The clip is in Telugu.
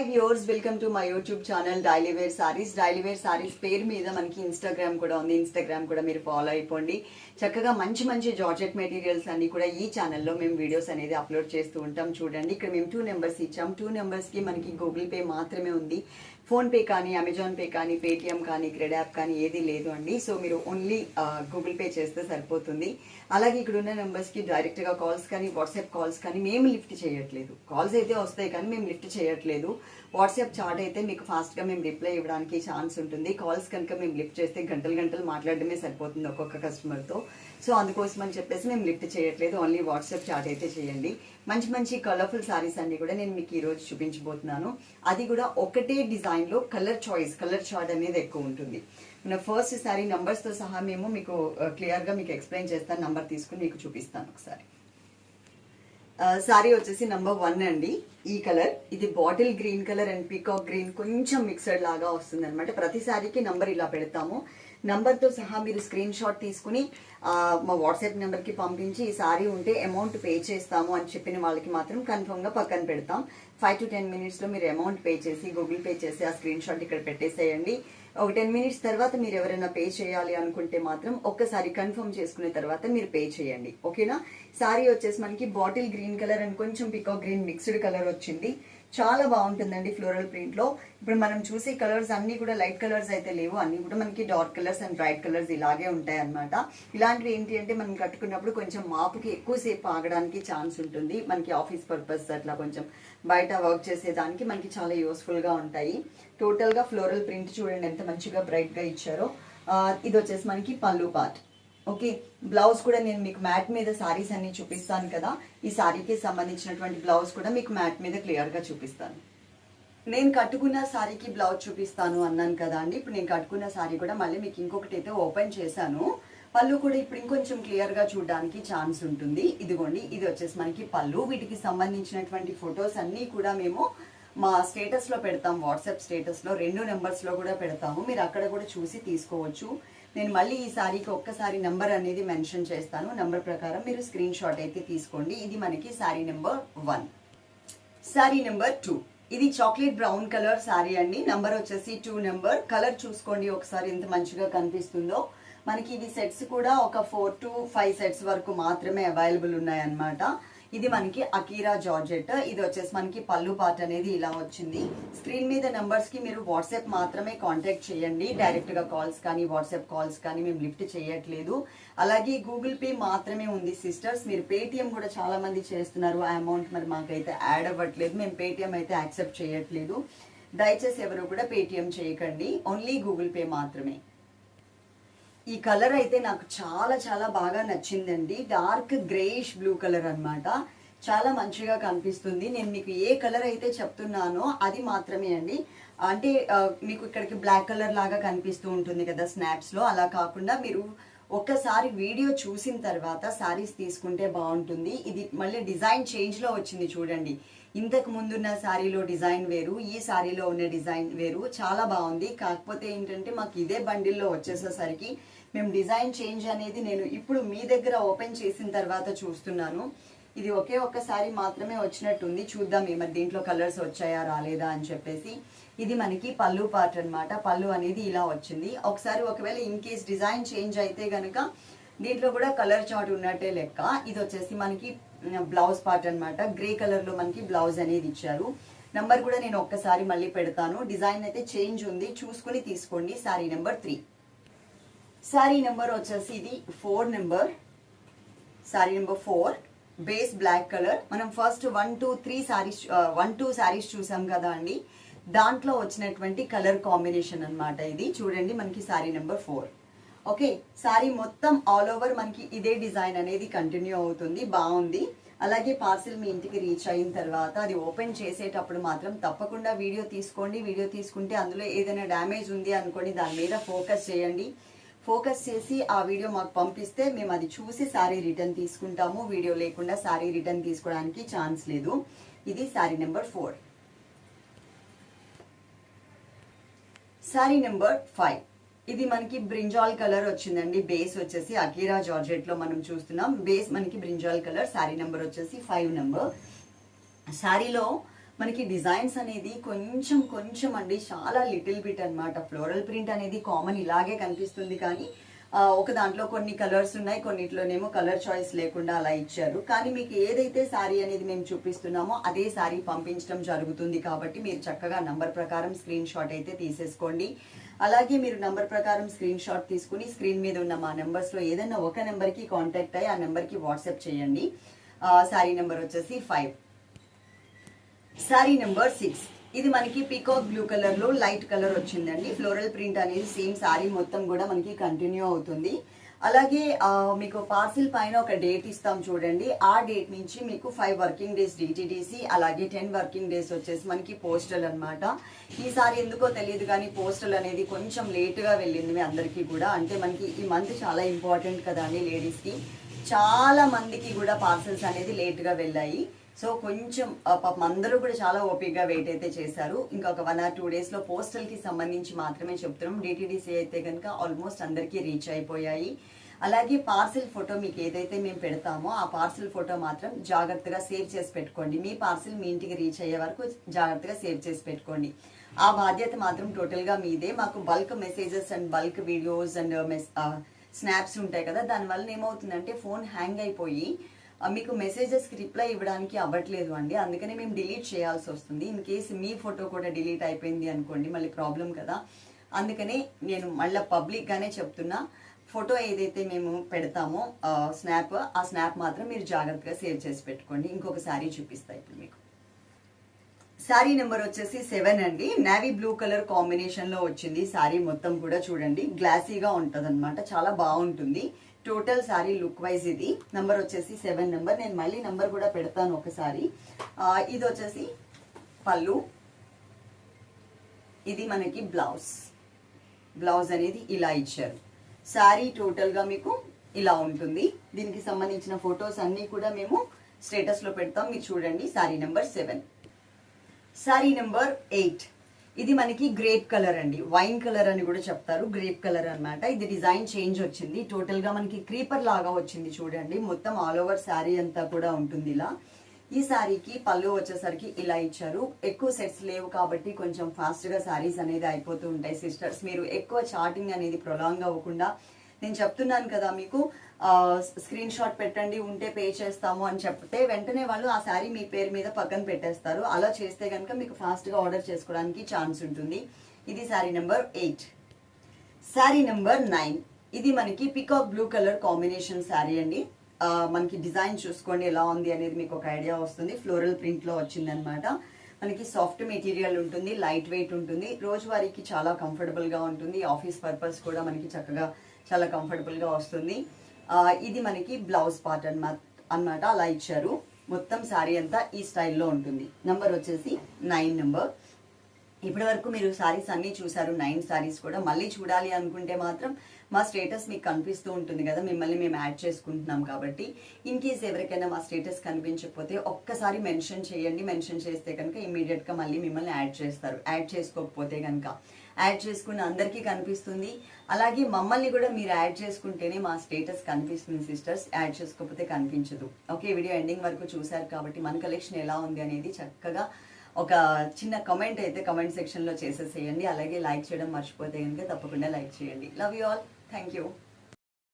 Hi viewers welcome to my YouTube channel daily wear saris daily wear saris పేరు మీద మనకి ఇన్స్టాగ్రామ్ కూడా ఉంది. ఇన్స్టాగ్రామ్ కూడా మీరు ఫాలో అయిపోండి. చక్కగా మంచి మంచి జార్జెట్ మెటీరియల్స్ అన్ని కూడా ఈ ఛానల్లో మేము వీడియోస్ అనేది అప్లోడ్ చేస్తూ ఉంటాం. చూడండి ఇక్కడ మేము టూ నెంబర్స్ ఇచ్చాం. టూ నెంబర్స్కి మనకి గూగుల్ పే మాత్రమే ఉంది. ఫోన్ పే కానీ అమెజాన్ పే కానీ పేటిఎం కానీ క్రెడ్ యాప్ కానీ ఏది లేదు అండి. సో మీరు ఓన్లీ గూగుల్ పే చేస్తే సరిపోతుంది. అలాగే ఇక్కడ ఉన్న నెంబర్స్కి డైరెక్ట్గా కాల్స్ కానీ వాట్సాప్ కాల్స్ కానీ మేము లిఫ్ట్ చేయట్లేదు. కాల్స్ అయితే వస్తాయి కానీ మేము లిఫ్ట్ చేయట్లేదు. వాట్సాప్ చాట్ అయితే మీకు ఫాస్ట్గా మేము రిప్లై ఇవ్వడానికి ఛాన్స్ ఉంటుంది. కాల్స్ కనుక మేము లిఫ్ట్ చేస్తే గంటలు గంటలు మాట్లాడడమే సరిపోతుంది ఒక్కొక్క కస్టమర్తో. సో అందుకోసం అని చెప్పేసి మేము లిఫ్ట్ చేయట్లేదు. ఓన్లీ వాట్సాప్ చాట్ అయితే చేయండి. మంచి మంచి కలర్ఫుల్ సారీస్ అన్ని కూడా నేను మీకు ఈరోజు చూపించబోతున్నాను. అది కూడా ఒకటే డిజైన్ డిజైన్లో కలర్ చాయిస్ కలర్ చార్ట్ అనేది ఎక్కువ ఉంటుంది. మన ఫస్ట్ సారీ నంబర్స్తో సహా మేము మీకు క్లియర్గా మీకు ఎక్స్ప్లెయిన్ చేస్తాను నంబర్ తీసుకుని మీకు చూపిస్తాను ఒకసారి. సారీ వచ్చేసి నంబర్ వన్ అండి. ఈ కలర్ ఇది bottle green colour and peacock green కొంచెం మిక్సడ్ లాగా వస్తుంది అనమాట ప్రతి సారీకి నంబర్ ఇలా పెడతాము. నంబర్తో సహా మీరు స్క్రీన్ షాట్ తీసుకుని మా వాట్సాప్ నెంబర్కి పంపించి ఈ సారీ ఉంటే అమౌంట్ పే చేస్తాము అని చెప్పిన వాళ్ళకి మాత్రం కన్ఫర్మ్గా పక్కన పెడతాం. ఫైవ్ టు టెన్ మినిట్స్లో మీరు అమౌంట్ పే చేసి గూగుల్ పే చేసి ఆ స్క్రీన్ షాట్ ఇక్కడ పెట్టేసేయండి. ఒక టెన్ మినిట్స్ తర్వాత మీరు ఎవరైనా పే చేయాలి అనుకుంటే మాత్రం ఒక్కసారి కన్ఫర్మ్ చేసుకునే తర్వాత మీరు పే చేయండి. ఓకేనా సారీ వచ్చేసి మనకి బాటిల్ గ్రీన్ కలర్ అండ్ కొంచెం పికో గ్రీన్ మిక్స్డ్ కలర్ వచ్చింది. చాలా బాగుంటుందండి ఫ్లోరల్ ప్రింట్లో. ఇప్పుడు మనం చూసే కలర్స్ అన్నీ కూడా లైట్ కలర్స్ అయితే లేవు. అన్నీ కూడా మనకి dark colours and bright colours ఇలాగే ఉంటాయి అన్నమాట ఇలాంటివి ఏంటి అంటే మనం కట్టుకున్నప్పుడు కొంచెం మాపుకి ఎక్కువసేపు ఆగడానికి ఛాన్స్ ఉంటుంది. మనకి ఆఫీస్ పర్పస్ అట్లా కొంచెం బయట వర్క్ చేసేదానికి మనకి చాలా యూస్ఫుల్గా ఉంటాయి. టోటల్గా ఫ్లోరల్ ప్రింట్ చూడండి ఎంత మంచిగా బ్రైట్గా ఇచ్చారో. ఇది వచ్చేసి మనకి పళ్ళు పార్ట్. ఓకే? బ్లౌజ్ కూడా నేను మీకు మ్యాట్ మీద సారీస్ అన్ని చూపిస్తాను కదా. ఈ సారీకి సంబంధించినటువంటి బ్లౌజ్ కూడా మీకు మ్యాట్ మీద క్లియర్గా చూపిస్తాను. నేను కట్టుకున్న సారీకి బ్లౌజ్ చూపిస్తాను అన్నాను కదా అండి. ఇప్పుడు నేను కట్టుకున్న సారీ కూడా మళ్ళీ మీకు ఇంకొకటి అయితే ఓపెన్ చేశాను. పళ్ళు కూడా ఇప్పుడు ఇంకొంచెం క్లియర్గా చూడడానికి ఛాన్స్ ఉంటుంది. ఇదిగోండి ఇది వచ్చేసి మనకి పళ్ళు. వీటికి సంబంధించినటువంటి ఫొటోస్ అన్నీ కూడా మేము మా స్టేటస్లో పెడతాం. వాట్సాప్ స్టేటస్లో రెండు నెంబర్స్లో కూడా పెడతాము. మీరు అక్కడ కూడా చూసి తీసుకోవచ్చు. నేను మళ్ళీ ఈ సారీకి ఒక్కసారి నెంబర్ అనేది మెన్షన్ చేస్తాను. నెంబర్ ప్రకారం మీరు స్క్రీన్ షాట్ అయితే తీసుకోండి. ఇది మనకి sari number one. Sari number two. ఇది చాక్లెట్ బ్రౌన్ కలర్ శారీ అండి. నంబర్ వచ్చేసి టూ నెంబర్. కలర్ చూసుకోండి ఒకసారి ఎంత మంచిగా కనిపిస్తుందో. మనకి ఇది సెట్స్ కూడా ఒక ఫోర్ టు ఫైవ్ సెట్స్ వరకు మాత్రమే అవైలబుల్ ఉన్నాయన్నమాట. ఇది మనకి అకీరా జార్జెట్. ఇది వచ్చేసి మనకి పళ్ళు పార్ట్ అనేది ఇలా వచ్చింది. స్క్రీన్ మీద నెంబర్స్కి మీరు వాట్సాప్ మాత్రమే కాంటాక్ట్ చేయండి. డైరెక్ట్గా కాల్స్ కానీ వాట్సాప్ కాల్స్ కానీ మేము లిఫ్ట్ చేయట్లేదు. అలాగే గూగుల్ పే మాత్రమే ఉంది సిస్టర్స్ మీరు పేటిఎం కూడా చాలా మంది చేస్తున్నారు. ఆ అమౌంట్ మరి మాకైతే యాడ్ అవ్వట్లేదు. మేము పేటిఎం అయితే యాక్సెప్ట్ చేయట్లేదు. దయచేసి ఎవరు కూడా పేటిఎం చేయకండి. ఓన్లీ గూగుల్ పే మాత్రమే. ఈ కలర్ అయితే నాకు చాలా చాలా బాగా నచ్చిందండి. డార్క్ గ్రేయిష్ బ్లూ కలర్ అన్నమాట. చాలా మంచిగా కనిపిస్తుంది. నేను మీకు ఏ కలర్ అయితే చెప్తున్నానో అది మాత్రమే అండి. అంటే మీకు ఇక్కడికి బ్లాక్ కలర్ లాగా కనిపిస్తూ ఉంటుంది కదా స్నాప్స్లో అలా కాకుండా మీరు ఒక్కసారి వీడియో చూసిన తర్వాత శారీస్ తీసుకుంటే బాగుంటుంది. ఇది మళ్ళీ డిజైన్ చేంజ్లో వచ్చింది చూడండి. ఇంతకు ముందున్న శారీలో డిజైన్ వేరు ఈ శారీలో ఉన్న డిజైన్ వేరు. చాలా బాగుంది. కాకపోతే ఏంటంటే మాకు ఇదే బండిల్లో వచ్చేసేసరికి మేము డిజైన్ చేంజ్ అనేది నేను ఇప్పుడు మీ దగ్గర ఓపెన్ చేసిన తర్వాత చూస్తున్నాను. ఇది ఒకే ఒక్కసారి మాత్రమే వచ్చినట్టుంది. చూద్దాం ఈ మరి దీంట్లో కలర్స్ వచ్చాయా రాలేదా అని చెప్పేసి. ఇది మనకి పళ్ళు పార్ట్ అనమాట పళ్ళు అనేది ఇలా వచ్చింది. ఒకసారి ఒకవేళ ఇన్ కేస్ డిజైన్ చేంజ్ అయితే కనుక దీంట్లో కూడా కలర్ చార్ట్ ఉన్నట్టే లెక్క. ఇది వచ్చేసి మనకి బ్లౌజ్ పార్ట్ అనమాట గ్రే కలర్లో మనకి బ్లౌజ్ అనేది ఇచ్చారు. నంబర్ కూడా నేను ఒక్కసారి మళ్ళీ పెడతాను. డిజైన్ అయితే చేంజ్ ఉంది. చూసుకుని తీసుకోండి. Sari number three sari number వచ్చేసి ఇది four number sari number four base black colour మనం first one two three saris one two saris చూసాం కదా అండి. దాంట్లో వచ్చినటువంటి కలర్ కాంబినేషన్ అనమాట ఇది. చూడండి మనకి sari number four okay sari మొత్తం ఆల్ ఓవర్ మనకి ఇదే డిజైన్ అనేది కంటిన్యూ అవుతుంది బాగుంది. అలాగే పార్సిల్ మీ ఇంటికి రీచ్ అయిన తర్వాత అది ఓపెన్ చేసేటప్పుడు మాత్రం తప్పకుండా వీడియో తీసుకోండి. వీడియో తీసుకుంటే అందులో ఏదైనా డ్యామేజ్ ఉంది అనుకోండి దాని మీద ఫోకస్ చేయండి. ఫోకస్ చేసి ఆ వీడియో మాకు పంపిస్తే మేము అది చూసి శారీ రిటర్న్ తీసుకుంటాము. వీడియో లేకుండా శారీ రిటర్న్ తీసుకోవడానికి ఛాన్స్ లేదు. ఇది sari number four sari number five ఇది మనకి బ్రింజాల్ కలర్ వచ్చిందండి. బేస్ వచ్చేసి అకీరా జార్జెట్లో మనం చూస్తున్నాం. బేస్ మనకి బ్రింజాల్ కలర్ శారీ నెంబర్ వచ్చేసి ఫైవ్ నెంబర్. శారీలో మనకి డిజైన్స్ అనేది కొంచెం కొంచెం అండి. చాలా లిటిల్ బిట్ అన్నమాట. ఫ్లోరల్ ప్రింట్ అనేది కామన్ ఇలాగే కనిపిస్తుంది కానీ ఒక దాంట్లో కొన్ని కలర్స్ ఉన్నాయి కొన్నిట్లోనేమో కలర్ చాయిస్ లేకుండా అలా ఇచ్చారు. కానీ మీకు ఏదైతే శారీ అనేది మేము చూపిస్తున్నామో అదే శారీ పంపించడం జరుగుతుంది కాబట్టి మీరు చక్కగా నంబర్ ప్రకారం స్క్రీన్ షాట్ అయితే తీసేసుకోండి. అలాగే మీరు నంబర్ ప్రకారం స్క్రీన్ షాట్ తీసుకుని స్క్రీన్ మీద ఉన్న మా నెంబర్స్లో ఏదైనా ఒక నెంబర్కి కాంటాక్ట్ అయ్యి ఆ నెంబర్కి వాట్సాప్ చేయండి. శారీ నెంబర్ వచ్చేసి ఫైవ్. Sari number six. ఇది మనకి పీకాక్ బ్లూ కలర్లో లైట్ కలర్ వచ్చిందండి. ఫ్లోరల్ ప్రింట్ అనేది సేమ్ శారీ మొత్తం కూడా మనకి కంటిన్యూ అవుతుంది. అలాగే మీకు పార్సిల్ పైన ఒక డేట్ ఇస్తాం చూడండి. ఆ డేట్ నుంచి మీకు ఫైవ్ వర్కింగ్ డేస్ డిటిడిసి అలాగే టెన్ వర్కింగ్ డేస్ వచ్చేసి మనకి పోస్టల్ అన్నమాట. ఈసారి ఎందుకో తెలియదు కానీ పోస్టల్ అనేది కొంచెం లేటుగా వెళ్ళింది మీ అందరికీ కూడా. అంటే మనకి ఈ మంత్ చాలా ఇంపార్టెంట్ కదా అండి లేడీస్కి చాలా మందికి కూడా పార్సల్స్ అనేది లేట్గా వెళ్ళాయి. సో కొంచెం పాపం అందరూ కూడా చాలా ఓపిక్గా వెయిట్ అయితే చేశారు. ఇంకొక వన్ ఆర్ టూ డేస్లో పోస్టల్కి సంబంధించి మాత్రమే చెప్తున్నాం. డిటీడీసీ అయితే కనుక ఆల్మోస్ట్ అందరికీ రీచ్ అయిపోయాయి. అలాగే పార్సిల్ ఫోటో మీకు ఏదైతే మేము పెడతామో ఆ పార్సిల్ ఫోటో మాత్రం జాగ్రత్తగా సేవ్ చేసి పెట్టుకోండి. మీ పార్సిల్ మీ ఇంటికి రీచ్ అయ్యే వరకు జాగ్రత్తగా సేవ్ చేసి పెట్టుకోండి. ఆ బాధ్యత మాత్రం టోటల్గా మీదే. మాకు bulk messages and bulk videos and mess snaps ఉంటాయి కదా దానివల్ల ఏమవుతుందంటే ఫోన్ హ్యాంగ్ అయిపోయి మీకు మెసేజెస్కి రిప్లై ఇవ్వడానికి అవ్వట్లేదు అండి. అందుకనే మేము డిలీట్ చేయాల్సి వస్తుంది. ఇన్ కేసు మీ ఫోటో కూడా డిలీట్ అయిపోయింది అనుకోండి మళ్ళీ ప్రాబ్లం కదా. అందుకనే నేను మళ్ళీ పబ్లిక్గానే చెప్తున్నా. ఫోటో ఏదైతే మేము పెడతామో స్నాప్ ఆ స్నాప్ మాత్రం మీరు జాగ్రత్తగా సేవ్ చేసి పెట్టుకోండి. ఇంకొక శారీ చూపిస్తా ఇప్పుడు మీకు. శారీ నెంబర్ వచ్చేసి సెవెన్ అండి. నావీ బ్లూ కలర్ కాంబినేషన్లో వచ్చింది. శారీ మొత్తం కూడా చూడండి. గ్లాసీగా ఉంటది చాలా బాగుంటుంది. టోటల్ శారీ లుక్ వైజ్ ఇది. నంబర్ వచ్చేసి సెవెన్ నెంబర్ నేను మళ్ళీ నెంబర్ కూడా పెడతాను ఒకసారి. ఇది వచ్చేసి పళ్ళు. ఇది మనకి బ్లౌజ్ బ్లౌజ్ అనేది ఇలా ఇచ్చారు. శారీ టోటల్గా మీకు ఇలా ఉంటుంది. దీనికి సంబంధించిన ఫొటోస్ అన్నీ కూడా మేము స్టేటస్లో పెడతాం. మీరు చూడండి sari number seven sari number eight ఇది మనకి గ్రేప్ కలర్ అండి. వైన్ కలర్ అని కూడా చెప్తారు. గ్రేప్ కలర్ అన్నమాట. ఇది డిజైన్ చేంజ్ వచ్చింది. టోటల్గా మనకి క్రీపర్ లాగా వచ్చింది చూడండి. మొత్తం ఆల్ ఓవర్ శారీ అంతా కూడా ఉంటుంది ఇలా. ఈ శారీకి పళ్ళు వచ్చేసరికి ఇలా ఇచ్చారు. ఎక్కువ సెట్స్ లేవు కాబట్టి కొంచెం ఫాస్ట్గా శారీస్ అనేది అయిపోతూ ఉంటాయి సిస్టర్స్ మీరు ఎక్కువ చాటింగ్ అనేది ప్రొలాంగ్ అవ్వకుండా నేను చెప్తున్నాను కదా మీకు స్క్రీన్ షాట్ పెట్టండి ఉంటే పే చేస్తాము అని చెప్తే వెంటనే వాళ్ళు ఆ శారీ మీ పేరు మీద పక్కన పెట్టేస్తారు. అలా చేస్తే కనుక మీకు ఫాస్ట్గా ఆర్డర్ చేసుకోవడానికి ఛాన్స్ ఉంటుంది. ఇది sari number eight sari number nine ఇది మనకి peacock blue colour combination sari అండి. మనకి డిజైన్ చూసుకోండి ఎలా ఉంది అనేది మీకు ఒక ఐడియా వస్తుంది. ఫ్లోరల్ ప్రింట్లో వచ్చిందనమాట వచ్చింది అనమాట మనకి సాఫ్ట్ మెటీరియల్ ఉంటుంది లైట్ వెయిట్ ఉంటుంది. రోజువారీకి చాలా కంఫర్టబుల్గా ఉంటుంది. ఆఫీస్ పర్పస్ కూడా మనకి చక్కగా చాలా కంఫర్టబుల్గా వస్తుంది. ఇది మనకి బ్లౌజ్ పార్ట్ అన్నమాట అన్నమాట అలా ఇచ్చారు. మొత్తం శారీ అంతా ఈ స్టైల్లో ఉంటుంది. నంబర్ వచ్చేసి నైన్ నెంబర్ ఇప్పటి వరకు మీరు శారీస్ అన్నీ చూసారు నైన్ శారీస్ కూడా. మళ్ళీ చూడాలి అనుకుంటే మాత్రం మా స్టేటస్ మీకు కనిపిస్తూ ఉంటుంది కదా మిమ్మల్ని మేము యాడ్ చేసుకుంటున్నాం కాబట్టి. ఇన్ కేస్ ఎవరికైనా మా స్టేటస్ కనిపించకపోతే ఒక్కసారి మెన్షన్ చేయండి. మెన్షన్ చేస్తే కనుక ఇమీడియట్గా మళ్ళీ మిమ్మల్ని యాడ్ చేస్తారు. యాడ్ చేసుకోకపోతే కనుక. యాడ్ చేసుకున్న అందరికీ కనిపిస్తుంది. అలాగే మమ్మల్ని కూడా మీరు యాడ్ చేసుకుంటేనే మా స్టేటస్ కనిపిస్తుంది సిస్టర్స్. యాడ్ చేసుకోకపోతే కనిపించదు. ఓకే వీడియో ఎండింగ్ వరకు చూశారు కాబట్టి మన కలెక్షన్ ఎలా ఉంది అనేది చక్కగా ఒక చిన్న కమెంట్ అయితే కమెంట్ సెక్షన్లో చేసేసేయండి. అలాగే లైక్ చేయడం మర్చిపోతే కనుక తప్పకుండా లైక్ చేయండి. Love you all thank you